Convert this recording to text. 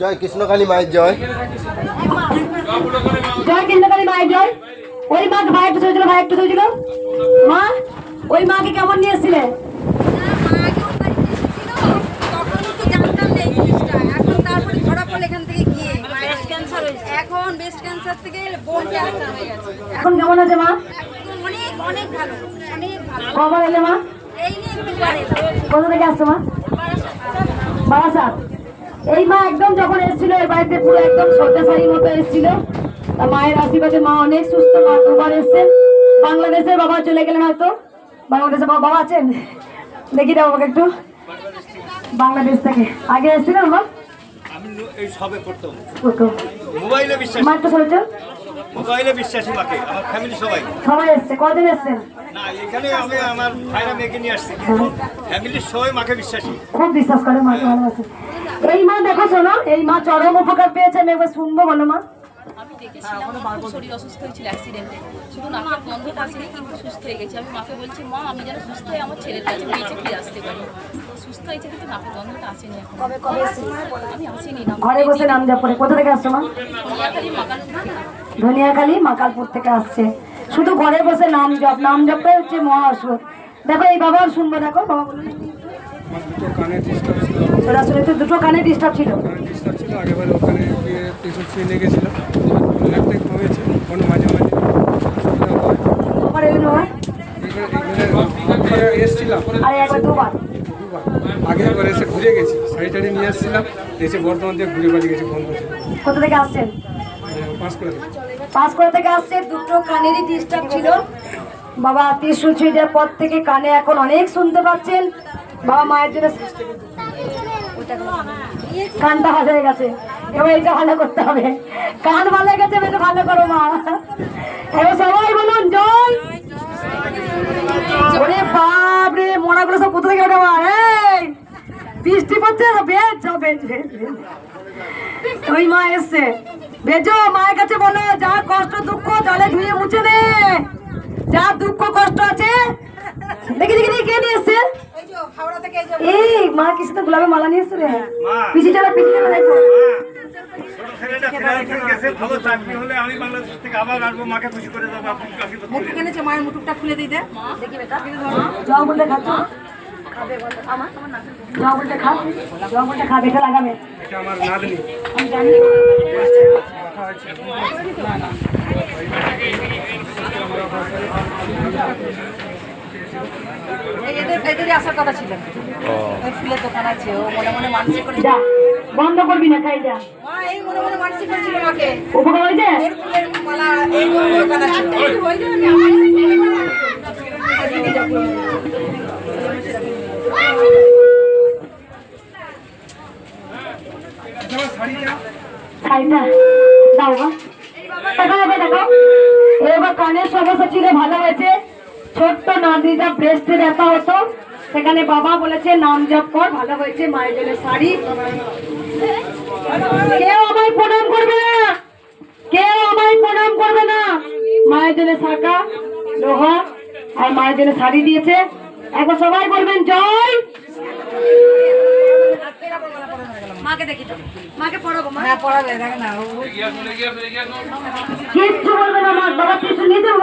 জয় কৃষ্ণকালী মায়ের জয়। জয় কেন্দ্রকালী মায়ের জয়। ওই মা ভাই একটু চলেছিল ভাই একটু চলেছিল মা ওই মাকে কেমন নিয়ে এসেছিলে? এখন ব্রেস্ট ক্যান্সার থেকে বোন ক্যান্সার হয়ে গেছে। এখন কেমন আছে মা? অনেক অনেক ভালো অনেক ভালো। কবার এলে মা? এই নিয়ে একটু বাড়ে কোথা থেকে আসছো মা? বারাসাত। এই মা একদম যখন এসেছিল এই বাড়িতে পুরো একদম সত্যাসারী মতো এসেছিল। তা মায়ের আশীর্বাদে মা অনেক সুস্থ মা দুবার এসছেন বাংলাদেশের বাবা চলে গেলেন হয়তো। বাংলাদেশের বাবা বাবা আছেন? দেখি দাও আমাকে একটু। বাংলাদেশ থেকে। আগে এসেছিলেন মা? আমি এই সবে প্রথম। মোবাইলে বিশ্বাস। মা একটু শুনেছ মোবাইলে বিশ্বাসী মাকে আমার ফ্যামিলি সবাই। সবাই এসছে। কদিন এসছেন না এখানে আমি আমার ভাইরা মেয়েকে নিয়ে আসছি। ফ্যামিলির সবাই মাকে বিশ্বাসী। খুব বিশ্বাস করে মাকে ভালোবাসে। এই মা দেখো শোনো এই মা চরম উপকার পেয়েছে আমি একবার শুনব বলো মা। আমি দেখেছিলাম আমার খুব শরীর অসুস্থ হয়েছিল অ্যাক্সিডেন্টে শুধু নাকের গন্ধটা আসেনি কিন্তু সুস্থ হয়ে গেছি। আমি মাকে বলছি মা আমি যেন সুস্থ হয়ে আমার ছেলের কাছে বেঁচে ফিরে আসতে পারি। সুস্থ হয়েছে কিন্তু নাকের গন্ধটা আসেনি এখন। কবে কবে আমি আসিনি না। ঘরে বসে নাম জপ করে কোথা থেকে আসছো মা? ধনিয়াখালী মাকালপুর থেকে। আসছে। শুধু ঘরে বসে নাম জপ নাম জপটাই হচ্ছে মহা ওষুধ দেখো এই বাবার শুনব দেখো বাবা বলুন কানে ডিস্টার্ব ছিল ওরা শুনে তো দুটো কানে ডিস্টার্ব ছিল ডিস্টার্ব ছিল আগেবারে ওখানে প্রেশার ছুঁয়ে লেগেছিল অনেকটাই কমেছে কোনো মাঝে মাঝে অসুবিধা হয়। তোমার এগুলো হয়? এসেছিলাম আর একবার দুবার। আগে একবার এসে ঘুরে গেছি শাড়ি টাড়ি নিয়ে এসেছিলাম এসে বর্ধমান দিয়ে ঘুরে বাড়ি গেছি বন্ধ কোথা থেকে আসছেন? পাস করে পাঁচকড়া থেকে আসছে দুটো কানেরই ডিস্টার্ব ছিল। বাবা ত্রিশুল ছুঁয়ে পর থেকে কানে এখন অনেক শুনতে পাচ্ছেন। বাবা মায়ের জন্য কানটা হয়ে গেছে। এবার এটা ভালো করতে হবে। কান ভালো গেছে, এবার ভালো করো মা। এবার সবাই বলুন, জয়। ওরে বাপ রে সব কোথা থেকে ওঠে মা? বৃষ্টি পড়ছে ওই মা এসছে। বেজো, মায়ের কাছে বলো, যা কষ্ট, দুঃখ, জলে ধুয়ে মুছে নে। যা দুঃখ, কষ্ট আছে, দেখি দেখি দেখি, কে নিয়ে এসছে? এই মা কিছু তো গোলাপের মালা নিয়ে এসছে রে। মা। পিছি চালা পিছি চালা দেখো ছোট ছেলেটা ফ্রান্সে গেছে ভালো চাকরি হলে আমি বাংলাদেশ থেকে আবার আসব মাকে খুশি করে দেবো আপনি আশীর্বাদ করে দিন। এনেছে মায়ের মুটুকটা খুলে খাচ্ছ খাবে বলো। আমার? যাও বলতে খা। যাও বলতে খা বেটা লাগাবে। এটা আমার নাতনি। আমি জানি এই এদের আসার কথা ছিল। ওই ফুলের দোকান আছে ও মনে মনে মানসিক করে যা বন্ধ করবি না খাই যা। মা এই মনে মনে মানসিক করেছিল মাকে উপকার হয়েছে? এর ফুলের মালা এই দোকান আছে। শাড়িটা দাও গো দেখো এবার দেখো এবার কানের সমস্যা ছিল ভালো হয়েছে। ছোট্ট নাতনিটা ব্রেস্টে ব্যথা হতো। সেখানে বাবা বলেছে নাম জপ কর ভালো হয়েছে মায়ের জন্য শাড়ি। কেউ আমায় প্রণাম করবে না। কেউ আমায় প্রণাম করবে না। মায়ের জন্য শাখা লোহা আর মায়ের জন্য শাড়ি দিয়েছে। একবার সবাই বলবেন জয়! মাকে দেখি তো। মাকে পড়াবো মা। হ্যাঁ পড়াবে দেখ না ও কিচ্ছু বলবে না মা। বাবা কিছু নিয়ে যাব?